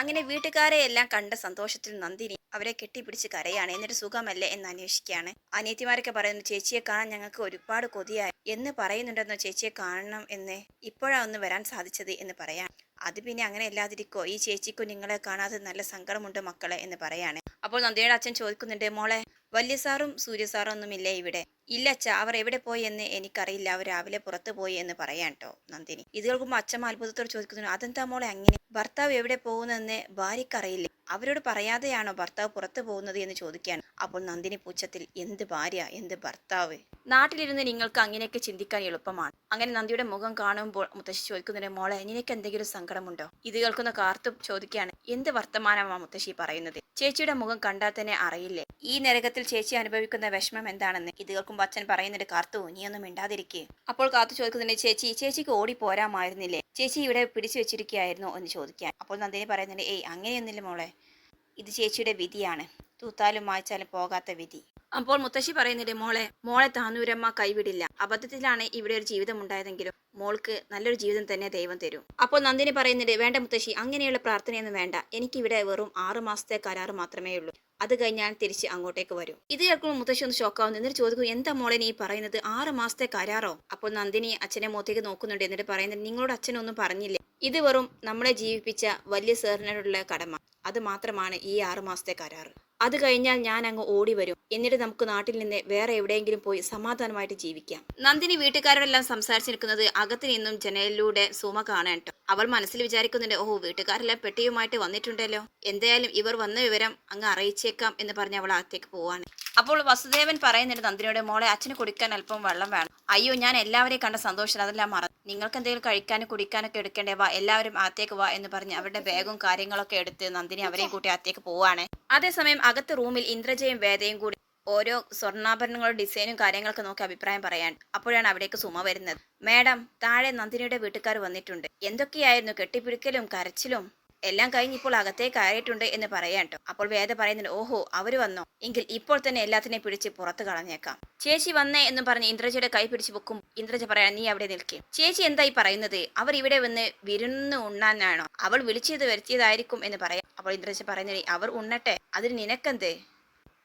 അങ്ങനെ വീട്ടുകാരെ എല്ലാം കണ്ട സന്തോഷത്തിൽ നന്ദിനി അവരെ കെട്ടിപ്പിടിച്ച് കരയാണ്. എന്നിട്ട് സുഖമല്ലേ? എന്ന് അന്വേഷിക്കുകയാണ്. അനിയത്തിമാരൊക്കെ പറയുന്നു ചേച്ചിയെ കാണാൻ ഞങ്ങൾക്ക് ഒരുപാട് കൊതിയായി. എന്ന് പറയുന്നുണ്ടെന്നോ ചേച്ചിയെ കാണണം എന്ന് ഇപ്പോഴാ ഒന്ന് വരാൻ സാധിച്ചത്? എന്ന് പറയാം അത് പിന്നെ അങ്ങനെ അല്ലാതിരിക്കോ. ഈ ചേച്ചിക്കും നിങ്ങളെ കാണാതെ നല്ല സങ്കടമുണ്ട് മക്കളെ എന്ന് പറയാണ്. അപ്പോൾ നന്ദിയുടെ അച്ഛൻ ചോദിക്കുന്നുണ്ട് മോളെ വല്യ സാറും സൂര്യ സാറും ഒന്നുമില്ലേ ഇവിടെ? ഇല്ല അച്ഛ അവർ എവിടെ പോയി എന്ന് എനിക്കറിയില്ല. അവർ രാവിലെ പുറത്തു പോയി എന്ന് പറയാൻ കേട്ടോ നന്ദിനി. ഇത് കേൾക്കുമ്പോൾ അച്ഛൻ അത്ഭുതത്തോട് ചോദിക്കുന്നു അതെന്താ മോളെ അങ്ങനെ? ഭർത്താവ് എവിടെ പോകുന്നതെന്ന് ഭാര്യക്കറിയില്ല. അവരോട് പറയാതെയാണോ ഭർത്താവ് പുറത്തു പോകുന്നത് എന്ന് ചോദിക്കാൻ? അപ്പോൾ നന്ദിനി പൂച്ചത്തിൽ എന്ത് ഭാര്യ? എന്ത് ഭർത്താവ്? നാട്ടിലിരുന്ന് നിങ്ങൾക്ക് അങ്ങനെയൊക്കെ ചിന്തിക്കാൻ എളുപ്പമാണ്. അങ്ങനെ നന്ദിയുടെ മുഖം കാണുമ്പോൾ മുത്തശ്ശി ചോദിക്കുന്നതിന് മോളെ നിനക്ക് എന്തെങ്കിലും സങ്കടമുണ്ടോ? ഇത് കേൾക്കുന്ന കാർത്തു ചോദിക്കുകയാണ് എന്ത് വർത്തമാനമാണ് മുത്തശ്ശി പറയുന്നത്? ചേച്ചിയുടെ മുഖം കണ്ടാൽ തന്നെ അറിയില്ലേ? ഈ നരകത്തിൽ ചേച്ചി അനുഭവിക്കുന്ന വിഷമം എന്താണെന്ന് ഇത് കേൾക്കുമ്പോൾ അച്ഛൻ പറയുന്നുണ്ട് കാർത്തു നീ ഒന്നും മിണ്ടാതിരിക്കേ. അപ്പോൾ കാത്തു ചോദിക്കുന്നുണ്ട് ചേച്ചി ചേച്ചിക്ക് ഓടി പോരാമായിരുന്നില്ലേ? ചേച്ചി ഇവിടെ പിടിച്ചു വെച്ചിരിക്കുകയായിരുന്നോ എന്ന് ചോദിക്കാൻ. അപ്പോൾ നന്ദിനി പറയുന്നുണ്ട് ഏയ് അങ്ങനെയൊന്നുമില്ല മോളെ. ഇത് ചേച്ചിയുടെ വിധിയാണ്. തൂത്താലും മായ്ച്ചാലും പോകാത്ത വിധി. അപ്പോൾ മുത്തശ്ശി പറയുന്നുണ്ട് മോളെ മോളെ താനൂരമ്മ കൈവിടില്ല. അബദ്ധത്തിലാണ് ഇവിടെ ഒരു ജീവിതം ഉണ്ടായതെങ്കിലും മോൾക്ക് നല്ലൊരു ജീവിതം തന്നെ ദൈവം തരും. അപ്പോൾ നന്ദിനി പറയുന്നുണ്ട് വേണ്ട മുത്തശ്ശി അങ്ങനെയുള്ള പ്രാർത്ഥനയൊന്നും വേണ്ട. എനിക്കിവിടെ വെറും ആറു മാസത്തെ കരാറ് മാത്രമേ ഉള്ളൂ. അത് കഴിഞ്ഞാൽ തിരിച്ച് അങ്ങോട്ടേക്ക് വരും. ഇത് കേൾക്കുമ്പോൾ മുത്തശ്ശി ഒന്ന് ഷോക്കാവുന്നു എന്നിട്ട് ചോദിക്കും എന്താ മോളെ നീ പറയുന്നത്? ആറ് മാസത്തെ കരാറോ? അപ്പോൾ നന്ദിനി അച്ഛനെ മുഖത്തേക്ക് നോക്കുന്നുണ്ട്. എന്നിട്ട് പറയുന്നത് നിങ്ങളോട് അച്ഛനൊന്നും പറഞ്ഞില്ല. ഇത് വെറും നമ്മളെ ജീവിപ്പിച്ച വലിയ സാറിനോടുള്ള കടമ. അത് മാത്രമാണ് ഈ ആറ് മാസത്തെ കരാറ്. അത് കഴിഞ്ഞാൽ ഞാൻ അങ്ങ് ഓടി വരും. എന്നിട്ട് നമുക്ക് നാട്ടിൽ നിന്ന് വേറെ എവിടെയെങ്കിലും പോയി സമാധാനമായിട്ട് ജീവിക്കാം. നന്ദിനി വീട്ടുകാരോടെല്ലാം സംസാരിച്ചിരിക്കുന്നത് അകത്ത് നിന്നും ജനലിലൂടെ സുമ കാണാൻ അവൾ മനസ്സിൽ വിചാരിക്കുന്നുണ്ട് ഓ വീട്ടുകാരെല്ലാം പെട്ടിയുമായിട്ട് വന്നിട്ടുണ്ടല്ലോ. എന്തായാലും ഇവർ വന്ന വിവരം അങ്ങ് അറിയിച്ചേക്കാം എന്ന് പറഞ്ഞ് അവൾ അകത്തേക്ക് പോവാണ്. അപ്പോൾ വസുദേവൻ പറയുന്നുണ്ട് നന്ദിനിയുടെ മോളെ അച്ഛന് കുടിക്കാൻ അല്പം വെള്ളം വേണം. അയ്യോ ഞാൻ എല്ലാവരെയും കണ്ട സന്തോഷം അതെല്ലാം മറന്നു. നിങ്ങൾക്ക് എന്തെങ്കിലും കഴിക്കാനും കുടിക്കാനൊക്കെ എടുക്കേണ്ടേ? വാ എല്ലാവരും അകത്തേക്ക് വാ എന്ന് പറഞ്ഞ് അവരുടെ ബാഗും കാര്യങ്ങളൊക്കെ എടുത്ത് നന്ദിനി അവരെയും കൂട്ടി അകത്തേക്ക് പോവാണ്. അതേസമയം അകത്ത് റൂമിൽ ഇന്ദ്രജയും വേദയും കൂടി ഓരോ സ്വർണാഭരണങ്ങളുടെ ഡിസൈനും കാര്യങ്ങളൊക്കെ നോക്കി അഭിപ്രായം പറയാൻ അപ്പോഴാണ് അവിടേക്ക് സുമ വരുന്നത്. മാഡം താഴെ നന്ദിനിയുടെ വീട്ടുകാർ വന്നിട്ടുണ്ട്. എന്തൊക്കെയായിരുന്നു? കെട്ടിപ്പിടിക്കലും കരച്ചിലും എല്ലാം കഴിഞ്ഞ് ഇപ്പോൾ അകത്തേക്ക് കയറിയിട്ടുണ്ട് എന്ന് പറയാൻ ട്ടോ. അപ്പോൾ വേദ പറയുന്നുണ്ട് ഓഹോ അവർ വന്നോ? എങ്കിൽ ഇപ്പോൾ തന്നെ എല്ലാത്തിനെയും പിടിച്ച് പുറത്ത് കളഞ്ഞേക്കാം. ചേച്ചി വന്നേ എന്ന് പറഞ്ഞ് ഇന്ദ്രജയുടെ കൈ പിടിച്ച് പൊക്കും. ഇന്ദ്രജ പറയാൻ നീ അവിടെ നിൽക്കേ. ചേച്ചി എന്തായി പറയുന്നത്? അവർ ഇവിടെ വന്ന് വിരുന്ന് ഉണ്ണാനാണോ? അവൾ വിളിച്ചത് വരുത്തിയതായിരിക്കും എന്ന് പറയാം. അപ്പോൾ ഇന്ദ്രജ പറയുന്നത് അവർ ഉണ്ണട്ടെ? അതിന് നിനക്കെന്ത്?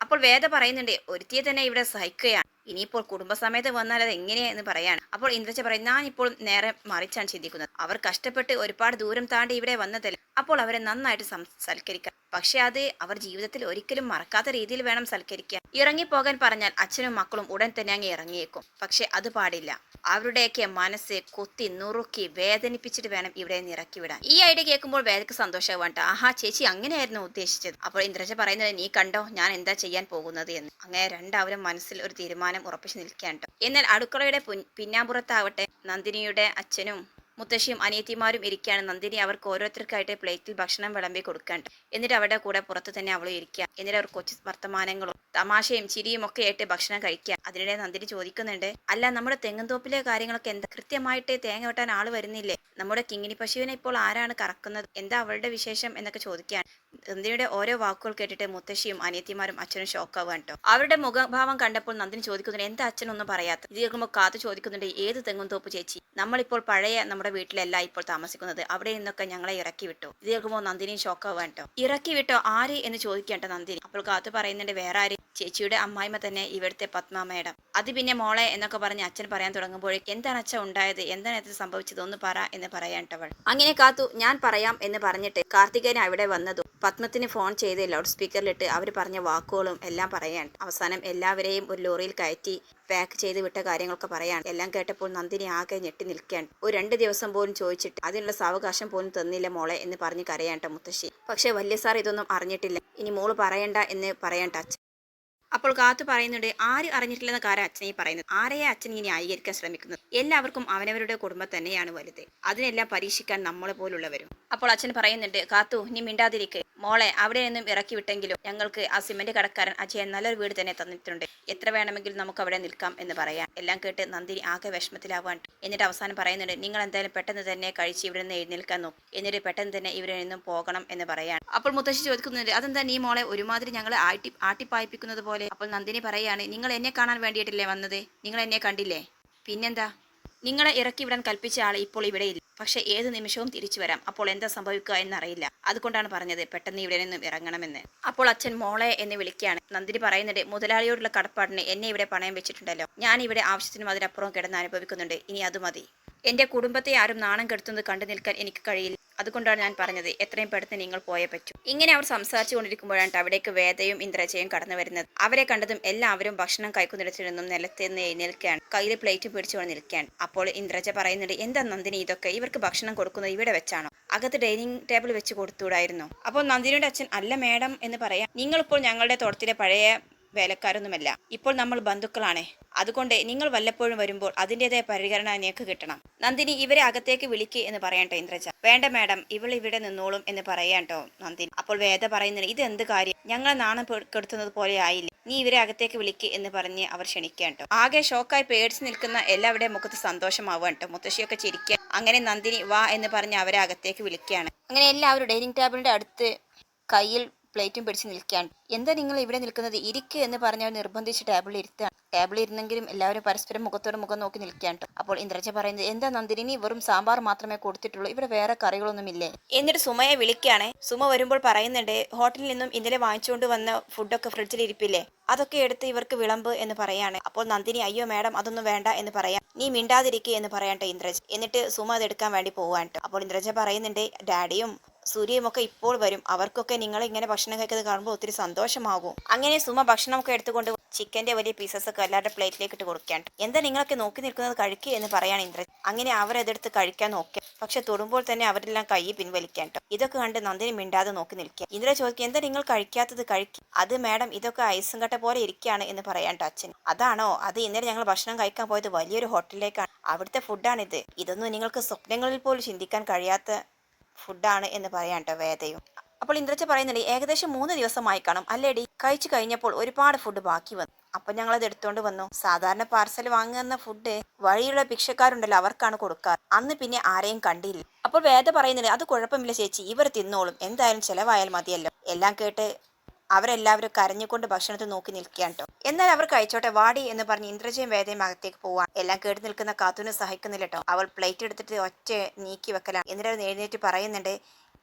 അപ്പോൾ വേദ പറയുന്നുണ്ട് ഒരുത്തിയെ തന്നെ ഇവിടെ സഹിക്കുകയാണ്. ഇനിയിപ്പോൾ കുടുംബസമേതം വന്നാൽ അത് എങ്ങനെയെന്ന് പറയാണ്. അപ്പോൾ ഇന്ദ്രജ പറയും ഞാൻ ഇപ്പോൾ നേരെ മറിച്ചാണ് ചിന്തിക്കുന്നത്. അവർ കഷ്ടപ്പെട്ട് ഒരുപാട് ദൂരം താണ്ടി ഇവിടെ വന്നതല്ലേ. അപ്പോൾ അവരെ നന്നായിട്ട് സൽക്കരിക്കാം. പക്ഷെ അത് അവർ ജീവിതത്തിൽ ഒരിക്കലും മറക്കാത്ത രീതിയിൽ വേണം സൽക്കരിക്കാൻ. ഇറങ്ങിപ്പോകാൻ പറഞ്ഞാൽ അച്ഛനും മക്കളും ഉടൻ തന്നെ അങ്ങ് ഇറങ്ങിയേക്കും. പക്ഷെ അത് പാടില്ല. അവരുടെയൊക്കെ മനസ്സ് കൊത്തി നുറുക്കി വേദനിപ്പിച്ചിട്ട് വേണം ഇവിടെ നിന്ന് ഇറക്കി വിടാൻ. ഈ ഐഡിയ കേൾക്കുമ്പോൾ വേദക്ക് സന്തോഷമാവണ്ട ആഹാ ചേച്ചി അങ്ങനെയായിരുന്നു ഉദ്ദേശിച്ചത്. അപ്പോൾ ഇന്ദ്രജ പറയുന്നത് നീ കണ്ടോ ഞാൻ എന്താ ചെയ്യാൻ പോകുന്നത് എന്ന്. അങ്ങനെ രണ്ടാവരും മനസ്സിൽ ഒരു തീരുമാനം ഉറപ്പിച്ചു നിൽക്കുകയാണ്. എന്നാൽ അടുക്കളയുടെ പിന്നാമ്പുറത്താവട്ടെ നന്ദിനിയുടെ അച്ഛനും മുത്തശ്ശിയും അനിയത്തിമാരും ഇരിക്കുകയാണ്. നന്ദിനി അവർക്ക് ഓരോരുത്തർക്കായിട്ട് പ്ലേറ്റിൽ ഭക്ഷണം വിളമ്പി കൊടുക്കാൻ എന്നിട്ട് അവരുടെ കൂടെ പുറത്ത് തന്നെ അവളും ഇരിക്കുക എന്നിട്ട് അവർ കൊച്ചു വർത്തമാനങ്ങളും തമാശയും ചിരിയും ഒക്കെ ആയിട്ട് ഭക്ഷണം കഴിക്കുക അതിനിടെ നന്ദിനി ചോദിക്കുന്നുണ്ട് അല്ല നമ്മുടെ തെങ്ങുംതോപ്പിലെ കാര്യങ്ങളൊക്കെ എന്താ? കൃത്യമായിട്ട് തേങ്ങ വെട്ടാൻ ആൾ വരുന്നില്ലേ? നമ്മുടെ കിങ്ങിണി പശുവിനെ ഇപ്പോൾ ആരാണ് കറക്കുന്നത്? എന്താ അവളുടെ വിശേഷം? എന്നൊക്കെ ചോദിക്കാൻ നന്ദിനിയുടെ ഓരോ വാക്കുകൾ കേട്ടിട്ട് മുത്തശ്ശിയും അനിയത്തിമാരും അച്ഛനും ഷോക്കാവാൻ കേട്ടോ. അവരുടെ മുഖഭാവം കണ്ടപ്പോൾ നന്ദിനി ചോദിക്കുന്നുണ്ട് എന്താ അച്ഛനൊന്നും പറയാത്ത ഇത് കേൾക്കുമ്പോൾ കാത്തു ചോദിക്കുന്നുണ്ട് ഏത് തെങ്ങും തോപ്പ് ചേച്ചി? നമ്മളിപ്പോൾ പഴയ നമ്മുടെ വീട്ടിലല്ല ഇപ്പോൾ താമസിക്കുന്നത്. അവിടെ നിന്നൊക്കെ ഞങ്ങളെ ഇറക്കി വിട്ടു. ഇത് കേൾക്കുമ്പോൾ ഷോക്ക് ഷോക്കാവാൻ കേട്ടോ. ഇറക്കി വിട്ടോ? ആര്? എന്ന് ചോദിക്കേണ്ട നന്ദിനി. അപ്പോൾ കാത്തു പറയുന്നുണ്ട് വേറെ ആര്? ചേച്ചിയുടെ അമ്മായിമ്മ തന്നെ ഇവിടുത്തെ പത്മ മേഡം അത് പിന്നെ മോളെ എന്നൊക്കെ പറഞ്ഞ് അച്ഛൻ പറയാൻ തുടങ്ങുമ്പോഴേക്ക് എന്താണ് അച്ഛൻ ഉണ്ടായത്? എന്താണ് ഇത് സംഭവിച്ചത്? ഒന്ന് പറ എന്ന് പറയാൻട്ടവൾ അങ്ങനെ കാത്തു ഞാൻ പറയാം എന്ന് പറഞ്ഞിട്ട് കാർത്തികേയൻ അവിടെ വന്നതും പത്മത്തിന് ഫോൺ ചെയ്ത് ലൗഡ് സ്പീക്കറിലിട്ട് അവർ പറഞ്ഞ വാക്കുകളും എല്ലാം പറയാൻ അവസാനം എല്ലാവരെയും ഒരു ലോറിയിൽ കയറ്റി പാക്ക് ചെയ്ത് വിട്ട കാര്യങ്ങളൊക്കെ പറയാൻ എല്ലാം കേട്ടപ്പോൾ നന്ദിനി ആകെ ഞെട്ടി നിൽക്കാൻ ഒരു രണ്ട് ദിവസം പോലും ചോദിച്ചിട്ട് അതിനുള്ള സാവകാശം പോലും തന്നില്ല മോളെ എന്ന് പറഞ്ഞ് കരയാണ്ട മുത്തശ്ശി. പക്ഷേ വല്യ സാർ ഇതൊന്നും അറിഞ്ഞിട്ടില്ല. ഇനി മോൾ പറയണ്ട എന്ന് പറയണ്ട അപ്പോൾ കാത്തു പറയുന്നുണ്ട് ആര് അറിഞ്ഞിട്ടില്ലെന്ന കാര്യം അച്ഛനെ പറയുന്നത്. ആരെയാ അച്ഛൻ ഇനി ന്യായീകരിക്കാൻ ശ്രമിക്കുന്നത്? എല്ലാവർക്കും അവനവരുടെ കുടുംബം തന്നെയാണ് വലുത്. അതിനെല്ലാം പരീക്ഷിക്കാൻ നമ്മളെ പോലുള്ളവരും. അപ്പോൾ അച്ഛൻ പറയുന്നുണ്ട് കാത്തു നീ മിണ്ടാതിരിക്കെ. മോളെ അവിടെ നിന്നും ഇറക്കി വിട്ടെങ്കിലും ഞങ്ങൾക്ക് ആ സിമന്റ് കടക്കാരൻ അജയൻ നല്ലൊരു വീട് തന്നെ തന്നിട്ടുണ്ട്. എത്ര വേണമെങ്കിലും നമുക്ക് അവിടെ നിൽക്കാം എന്ന് പറയാം എല്ലാം കേട്ട് നന്ദിനി ആകെ വിഷമത്തിലാവാൻ എന്നിട്ട് അവസാനം പറയുന്നുണ്ട് നിങ്ങൾ എന്തായാലും പെട്ടെന്ന് തന്നെ കഴിച്ച് ഇവിടെ നിന്ന് എഴുന്നേൽക്കാൻ നോക്കും. എന്നിട്ട് പെട്ടെന്ന് തന്നെ ഇവിടെ നിന്നും പോകണം എന്ന് പറയാം അപ്പോൾ മുത്തശ്ശി ചോദിക്കുന്നുണ്ട് അതെന്താ നീ മോളെ ഒരുമാതിരി ഞങ്ങൾ ആട്ടി ആട്ടിപ്പായിപ്പിക്കുന്നത് പോലെ? അപ്പോൾ നന്ദിനി പറയാണ് നിങ്ങൾ എന്നെ കാണാൻ വേണ്ടിയിട്ടില്ലേ വന്നത്? നിങ്ങൾ എന്നെ കണ്ടില്ലേ? പിന്നെന്താ? നിങ്ങളെ ഇറക്കി വിടാൻ കൽപ്പിച്ച ആൾ ഇപ്പോൾ ഇവിടെയില്ല പക്ഷെ ഏത് നിമിഷവും തിരിച്ചു വരാം. അപ്പോൾ എന്താ സംഭവിക്കുക എന്നറിയില്ല. അതുകൊണ്ടാണ് പറഞ്ഞത് പെട്ടെന്ന് ഇവിടെ നിന്നും ഇറങ്ങണമെന്ന്. അപ്പോൾ അച്ഛൻ മോളെ എന്ന് വിളിക്കുകയാണ്. നന്ദിനി പറയുന്നുണ്ട് മുതലാളിയോടുള്ള കടപ്പാടിന് എന്നെ ഇവിടെ പണയം വെച്ചിട്ടുണ്ടല്ലോ. ഞാൻ ഇവിടെ ആവശ്യത്തിനും അതിനപ്പുറം കിടന്ന് അനുഭവിക്കുന്നുണ്ട്. ഇനി അത് മതി. എന്റെ കുടുംബത്തെ ആരും നാണം കെടുത്തുന്നത് കണ്ടു നിൽക്കാൻ എനിക്ക് കഴിയില്ല. അതുകൊണ്ടാണ് ഞാൻ പറഞ്ഞത് എത്രയും പെട്ടെന്ന് നിങ്ങൾ പോയേ പറ്റൂ. ഇങ്ങനെ അവർ സംസാരിച്ചു കൊണ്ടിരിക്കുമ്പോഴാണ് അവിടേക്ക് വേദയും ഇന്ദ്രജയും കടന്നു വരുന്നത്. അവരെ കണ്ടതും എല്ലാവരും ഭക്ഷണം കഴിക്കുന്നിടത്തു നിന്നും നിലത്ത് നിന്ന് എഴുന്നേൽക്കുകയാണ്. കയ്യിൽ പ്ലേറ്റ് പിടിച്ചുകൊണ്ട് നിൽക്കുകയാണ്. അപ്പോൾ ഇന്ദ്രജ പറയുന്നുണ്ട് എന്താ നന്ദിനി ഇതൊക്കെ? ഇവർക്ക് ഭക്ഷണം കൊടുക്കുന്നത് ഇവിടെ വെച്ചാണോ? അകത്ത് ഡൈനിങ് ടേബിൾ വെച്ച് കൊടുത്തുകൂടായിരുന്നു അപ്പോൾ നന്ദിനിയുടെ അച്ഛൻ അല്ല മേഡം എന്ന് പറയാം. നിങ്ങളിപ്പോൾ ഞങ്ങളുടെ തോട്ടത്തിലെ പഴയ വേലക്കാരൊന്നുമല്ല. ഇപ്പോൾ നമ്മൾ ബന്ധുക്കളാണ്. അതുകൊണ്ട് നിങ്ങൾ വല്ലപ്പോഴും വരുമ്പോൾ അതിന്റെതായ പരിഗണന നിങ്ങൾക്ക് കിട്ടണം. നന്ദിനി ഇവരെ അകത്തേക്ക് വിളിക്ക് എന്ന് പറയട്ടെ ഇന്ദ്രജ. വേണ്ട മാഡം ഇവൾ ഇവിടെ നിന്നോളും എന്ന് പറയാട്ടോ നന്ദിനി. അപ്പോൾ വേദ പറയുന്നത് ഇത് എന്ത് കാര്യം? ഞങ്ങളെ നാണം കെടുത്തുന്നത് പോലെ ആയില്ല? നീ ഇവരെ അകത്തേക്ക് വിളിക്ക് എന്ന് പറഞ്ഞ് അവർ ക്ഷണിക്കാട്ടോ ആകെ ഷോക്കായി പേടിച്ച് നിൽക്കുന്ന എല്ലാവരുടെയും മുഖത്ത് സന്തോഷമാവുക കേട്ടോ മുത്തശ്ശിയൊക്കെ ചിരിക്കുക. അങ്ങനെ നന്ദിനി വാ എന്ന് പറഞ്ഞ് അവരെ അകത്തേക്ക് വിളിക്കുകയാണ്. അങ്ങനെ എല്ലാവരും ഡൈനിങ് ടേബിളിന്റെ അടുത്ത് കയ്യിൽ പ്ലേറ്റും പിടിച്ച് നിൽക്കുകയാണ്. എന്താ നിങ്ങൾ ഇവിടെ നിൽക്കുന്നത്? ഇരിക്ക് എന്ന് പറഞ്ഞവർ നിർബന്ധിച്ച് ടേബിളിൽ ഇരുത്തുകയാണ്. ടേബിളിൽ ഇരുന്നെങ്കിലും എല്ലാവരും പരസ്പരം മുഖത്തോട് മുഖം നോക്കി നിൽക്കുകയാണ് അപ്പോൾ ഇന്ദ്രജ പറയുന്നത് എന്താ നന്ദിനി വെറും സാമ്പാർ മാത്രമേ കൊടുത്തിട്ടുള്ളൂ. ഇവിടെ വേറെ കറികളൊന്നും ഇല്ലേ എന്നിട്ട് സുമയെ വിളിക്കുകയാണ്. സുമ വരുമ്പോൾ പറയുന്നുണ്ട് ഹോട്ടലിൽ നിന്നും ഇന്നലെ വാങ്ങിച്ചുകൊണ്ട് വന്ന ഫുഡൊക്കെ ഫ്രിഡ്ജിൽ ഇരിപ്പില്ലേ? അതൊക്കെ എടുത്ത് ഇവർക്ക് വിളമ്പ് എന്ന് പറയാണ്. അപ്പോൾ നന്ദിനി അയ്യോ മാഡം അതൊന്നും വേണ്ട എന്ന് പറയാം. നീ മിണ്ടാതിരിക്കുക എന്ന് പറയാട്ടെ ഇന്ദ്രജ്. എന്നിട്ട് സുമ അതെടുക്കാൻ വേണ്ടി പോവാൻ അപ്പോൾ ഇന്ദ്രജ പറയുന്നുണ്ട് ഡാഡിയും സൂര്യയും ഒക്കെ ഇപ്പോൾ വരും. അവർക്കൊക്കെ നിങ്ങൾ ഇങ്ങനെ ഭക്ഷണം കഴിക്കുന്നത് കാണുമ്പോൾ ഒത്തിരി സന്തോഷമാകും. അങ്ങനെ സുമ ഭക്ഷണമൊക്കെ എടുത്തുകൊണ്ട് ചിക്കന്റെ വലിയ പീസസ് ഒക്കെ എല്ലാവരുടെ പ്ലേറ്റിലേക്ക് ഇട്ട് കൊടുക്കാൻ. എന്താ നിങ്ങളൊക്കെ നോക്കി നിൽക്കുന്നത് കഴിക്കുക എന്ന് പറയാണ് ഇന്ദ്രൻ അങ്ങനെ അവരതെടുത്ത് കഴിക്കാൻ നോക്കി. പക്ഷെ തൊടുമ്പോൾ തന്നെ അവരെല്ലാം കൈ പിൻവലിക്കാൻ. ഇതൊക്കെ കണ്ട് നന്ദിനി മിണ്ടാതെ നോക്കി നിൽക്കുക. ഇന്ദ്ര ചോദിക്കുക എന്താ നിങ്ങൾ കഴിക്കാത്തത്? കഴിക്കുക അത് മാഡം ഇതൊക്കെ ഐസും കട്ട പോലെ ഇരിക്കുകയാണ് എന്ന് പറയാൻ അച്ഛൻ. അതാണോ? അത് ഇന്നലെ ഞങ്ങൾ ഭക്ഷണം കഴിക്കാൻ പോയത് വലിയൊരു ഹോട്ടലിലേക്കാണ് അവിടുത്തെ ഫുഡാണിത് ഇതൊന്നും നിങ്ങൾക്ക് സ്വപ്നങ്ങളിൽ പോലും ചിന്തിക്കാൻ കഴിയാത്ത ഫുഡാണ് എന്ന് പറയാൻ കേട്ടോ വേദയും. അപ്പോൾ ഇന്ദ്രച്ച പറയുന്നുണ്ട് ഏകദേശം മൂന്ന് ദിവസമായി കാണും. അല്ലേടി കഴിച്ചു കഴിഞ്ഞപ്പോൾ ഒരുപാട് ഫുഡ് ബാക്കി വന്നു. അപ്പൊ ഞങ്ങൾ അത് എടുത്തോണ്ട് വന്നു. സാധാരണ പാർസൽ വാങ്ങുന്ന ഫുഡ് വഴിയുള്ള ഭിക്ഷക്കാരുണ്ടല്ലോ അവർക്കാണ് കൊടുക്കാറ്. അന്ന് പിന്നെ ആരെയും കണ്ടില്ല. അപ്പോൾ വേദ പറയുന്നുണ്ട് അത് കുഴപ്പമില്ല ചേച്ചി ഇവർ തിന്നോളും. എന്തായാലും ചെലവായാൽ മതിയല്ലോ. എല്ലാം കേട്ട് അവരെല്ലാവരും കരഞ്ഞുകൊണ്ട് ഭക്ഷണത്തിൽ നോക്കി നിൽക്കുകയാണ് കേട്ടോ എന്നാൽ അവർ കഴിച്ചോട്ടെ വാടി എന്ന് പറഞ്ഞ് ഇന്ദ്രജയും വേദയും അകത്തേക്ക് പോവാൻ എല്ലാം കേട്ട് നിൽക്കുന്ന കാത്തുവിന് സഹിക്കുന്നില്ല കേട്ടോ അവൾ പ്ലേറ്റ് എടുത്തിട്ട് ഒറ്റ നീക്കി വെക്കലാണ്. എന്നിട്ട് എഴുന്നേറ്റ് പറയുന്നുണ്ട്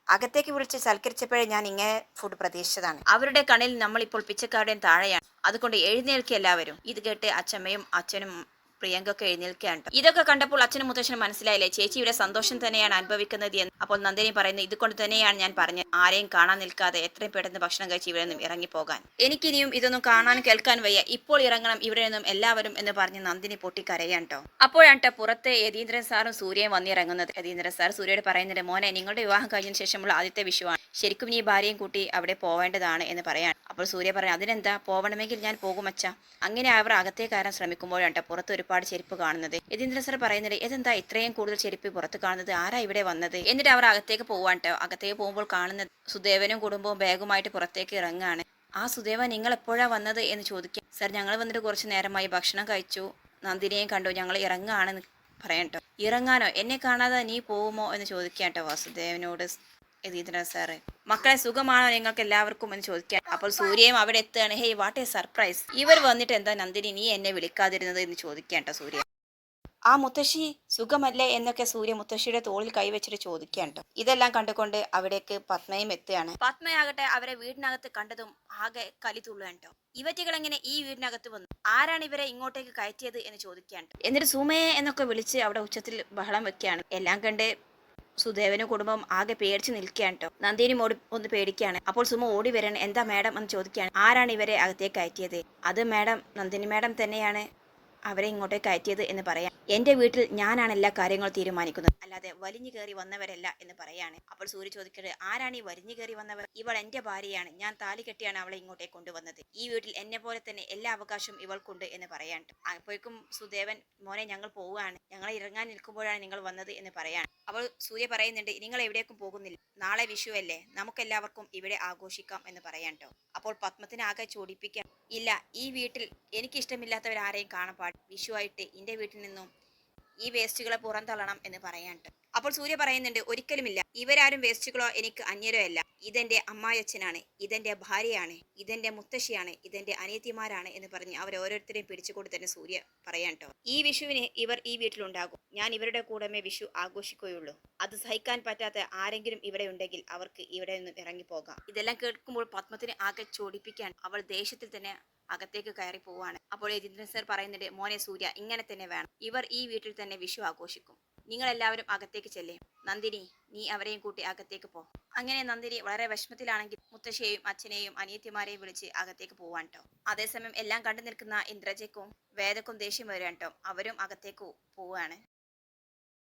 അകത്തേക്ക് വിളിച്ച് സൽക്കരിച്ചപ്പോഴേ ഞാൻ ഇങ്ങനെ ഫുഡ് പ്രതീക്ഷിച്ചതാണ്. അവരുടെ കണ്ണിൽ നമ്മൾ ഇപ്പോൾ പിച്ചക്കാരുടെയും താഴെയാണ്. അതുകൊണ്ട് എഴുന്നേൽക്കുക എല്ലാവരും. ഇത് കേട്ട് അച്ഛമ്മയും അച്ഛനും പ്രിയങ്കൊക്കെ എഴുന്നേൽക്കുകയാണ്. ഇതൊക്കെ കണ്ടപ്പോൾ അച്ഛനും മുത്തശ്ശനും മനസ്സിലായില്ലേ? ചേച്ചി ഇവിടെ സന്തോഷം തന്നെയാണ് അനുഭവിക്കുന്നത് എന്ന്. അപ്പോൾ നന്ദിനി പറയുന്നത് ഇതുകൊണ്ട് തന്നെയാണ് ഞാൻ പറഞ്ഞത്. ആരെയും കാണാൻ നിൽക്കാതെ എത്രയും പെട്ടെന്ന് ഭക്ഷണം കഴിച്ച് ഇവിടെ നിന്നും ഇറങ്ങിപ്പോകാൻ. എനിക്കിനിയും ഇതൊന്നും കാണാൻ കേൾക്കാൻ വയ്യ. ഇപ്പോൾ ഇറങ്ങണം ഇവിടെ നിന്നും എല്ലാവരും എന്ന് പറഞ്ഞ് നന്ദിനി പൊട്ടിക്കരയാണ് കേട്ടോ. അപ്പോഴാണ് കേട്ടോ പുറത്തെ യതീന്ദ്രൻ സാറും സൂര്യയും വന്നിറങ്ങുന്നത്. യതീന്ദ്രൻ സാർ സൂര്യയോട് പറയുന്നുണ്ട് മോനെ നിങ്ങളുടെ വിവാഹം കഴിഞ്ഞതിന് ശേഷമുള്ള ആദ്യത്തെ വിഷുവാണ്. ശരിക്കും നീ ഭാര്യയും കൂട്ടി അവിടെ പോവേണ്ടതാണ് എന്ന് പറയാൻ അപ്പോൾ സൂര്യ പറഞ്ഞു അതിനെന്താ? പോവണമെങ്കിൽ ഞാൻ പോകും അച്ഛ. അങ്ങനെ അവർ അകത്തേക്കാരാൻ ശ്രമിക്കുമ്പോഴാണ് ട്ടോ പുറത്ത് ചെരുപ്പ് കാണുന്നത്. യതീന്ദ്രൻ സർ പറയുന്നത് ഇതെന്താ ഇത്രയും കൂടുതൽ ചെരുപ്പ് പുറത്ത് കാണുന്നത്? ആരാ ഇവിടെ വന്നത്? എന്നിട്ട് അവർ അകത്തേക്ക് പോവാൻ കേട്ടോ അകത്തേക്ക് പോകുമ്പോൾ കാണുന്നത് സുദേവനും കുടുംബവും ബാഗുമായിട്ട് പുറത്തേക്ക് ഇറങ്ങുകയാണ് ആ സുദേവ നിങ്ങൾ എപ്പോഴാ വന്നത്? എന്ന് ചോദിക്കാം. സർ ഞങ്ങൾ വന്നിട്ട് കുറച്ച് നേരമായി ഭക്ഷണം കഴിച്ചു. നന്ദിനിയെയും കണ്ടു. ഞങ്ങൾ ഇറങ്ങുകയാണെന്ന് പറയട്ടോ ഇറങ്ങാനോ? എന്നെ കാണാതെ നീ പോവുമോ? എന്ന് ചോദിക്കാട്ടോ വാസുദേവനോട്. യതീന്ദ്രൻ സാറ്. മക്കളെ സുഖമാണോ നിങ്ങൾക്ക് എല്ലാവർക്കും എന്ന് ചോദിക്കാൻ. അപ്പോൾ സൂര്യയും അവിടെ എത്തുകയാണ്. ഹേ വാട്ട് എ സർപ്രൈസ് ഇവർ വന്നിട്ട് എന്താ നന്ദിനി നീ എന്നെ വിളിക്കാതിരുന്നത് എന്ന് ചോദിക്കാട്ടോ സൂര്യ. ആ മുത്തശ്ശി സുഖമല്ലേ എന്നൊക്കെ സൂര്യ മുത്തശ്ശിയുടെ തോളിൽ കൈവച്ചിട്ട് ചോദിക്കാട്ടോ ഇതെല്ലാം കണ്ടുകൊണ്ട് അവിടേക്ക് പത്മയും എത്തുകയാണ്. പത്മയാകട്ടെ അവരെ വീടിനകത്ത് കണ്ടതും ആകെ കലി തുള്ളുകട്ടോ ഇവറ്റികൾ എങ്ങനെ ഈ വീടിനകത്ത് വന്നു? ആരാണ് ഇവരെ ഇങ്ങോട്ടേക്ക് കയറ്റിയത് എന്ന് ചോദിക്കാണ്ട് എന്നിട്ട് സുമയെ എന്നൊക്കെ വിളിച്ച് അവിടെ ഉച്ചത്തിൽ ബഹളം വെക്കുകയാണ്. എല്ലാം കണ്ട് സുദേവനും കുടുംബം ആകെ പേടിച്ച് നിൽക്കുകയാണ് കേട്ടോ നന്ദിനി മോടി ഒന്ന് പേടിക്കുകയാണ്. അപ്പോൾ സുമ ഓടി വരണം എന്താ മാഡം എന്ന് ചോദിക്കുകയാണ്. ആരാണ് ഇവരെ അകത്തേക്ക് കയറ്റിയത്? അത് മാഡം നന്ദിനി മാഡം തന്നെയാണ്. അവരെ ഇങ്ങോട്ടേ കയറ്റിയത് എന്ന് പറയാം. എന്റെ വീട്ടിൽ ഞാനാണ് എല്ലാ കാര്യങ്ങളും തീരുമാനിക്കുന്നത്. അല്ലാതെ വലിഞ്ഞു കയറി വന്നവരല്ല എന്ന് പറയാണ്. അപ്പോൾ സൂര്യ ചോദിക്കരുത് ആരാണ് ഈ വലിഞ്ഞു കയറി വന്നവർ? ഇവൾ എന്റെ ഭാര്യയാണ്. ഞാൻ താലി കെട്ടിയാണ് അവളെ ഇങ്ങോട്ടേ കൊണ്ടുവന്നത്. ഈ വീട്ടിൽ എന്നെ പോലെ തന്നെ എല്ലാ അവകാശവും ഇവൾക്കുണ്ട് എന്ന് പറയാൻ അപ്പോഴേക്കും സുദേവൻ മോനെ ഞങ്ങൾ പോവുകയാണ്. ഞങ്ങൾ ഇറങ്ങാൻ നിൽക്കുമ്പോഴാണ് നിങ്ങൾ വന്നത് എന്ന് പറയാണ്. അവൾ സൂര്യ പറയുന്നുണ്ട് നിങ്ങൾ എവിടേക്കും പോകുന്നില്ല. നാളെ വിഷു അല്ലേ നമുക്കെല്ലാവർക്കും ഇവിടെ ആഘോഷിക്കാം എന്ന് പറയാൻ അപ്പോൾ പത്മത്തിനാകെ ആകെ ചോടിപ്പിക്കാം ഇല്ല ഈ വീട്ടിൽ എനിക്കിഷ്ടമില്ലാത്തവരാരെയും കാണാൻ പാടില്ല. വിഷു ആയിട്ട് എന്റെ വീട്ടിൽ നിന്നും ഈ വേസ്റ്റുകളെ പുറന്തള്ളണം എന്ന് പറയാൻ ട്ടോ അപ്പോൾ സൂര്യ പറയുന്നുണ്ട് ഒരിക്കലുമില്ല. ഇവരാരും വേസ്റ്റുകളോ എനിക്ക് അന്യരോ അല്ല. ഇതെന്റെ അമ്മായച്ഛനാണ് ഇതെന്റെ ഭാര്യയാണ്. ഇതെന്റെ മുത്തശ്ശിയാണ്. ഇതെന്റെ അനിയത്തിമാരാണ് എന്ന് പറഞ്ഞ് അവർ ഓരോരുത്തരെയും പിടിച്ചുകൊണ്ട് തന്നെ സൂര്യ പറയാൻ കേട്ടോ ഈ വിഷുവിന് ഇവർ ഈ വീട്ടിലുണ്ടാകും. ഞാൻ ഇവരുടെ കൂടമേ വിഷു ആഘോഷിക്കുകയുള്ളൂ. അത് സഹിക്കാൻ പറ്റാത്ത ആരെങ്കിലും ഇവിടെ ഉണ്ടെങ്കിൽ അവർക്ക് ഇവിടെ നിന്നും ഇറങ്ങിപ്പോകാം. ഇതെല്ലാം കേൾക്കുമ്പോൾ പത്മത്തിന് ആകെ ചോടിപ്പിക്കാൻ അവൾ ദേശത്തിൽ തന്നെ അകത്തേക്ക് കയറി പോവാണ്. അപ്പോൾ രതീന്ദ്രൻ സർ പറയുന്നുണ്ട് മോനെ സൂര്യ ഇങ്ങനെ തന്നെ വേണം. ഇവർ ഈ വീട്ടിൽ തന്നെ വിഷു ആഘോഷിക്കും. നിങ്ങൾ എല്ലാവരും അകത്തേക്ക് ചെല്ലേ. നന്ദിനി നീ അവരെയും കൂട്ടി അകത്തേക്ക് പോ. അങ്ങനെ നന്ദിനി വളരെ വിഷമത്തിലാണെങ്കിൽ മുത്തശ്ശിയെയും അച്ഛനെയും അനിയത്തിമാരെയും വിളിച്ച് അകത്തേക്ക് പോവാൻ കേട്ടോ അതേസമയം എല്ലാം കണ്ടു നിൽക്കുന്ന ഇന്ദ്രജയ്ക്കും വേദക്കും ദേഷ്യം വരാൻ കേട്ടോ അവരും അകത്തേക്ക് പോവുകയാണ്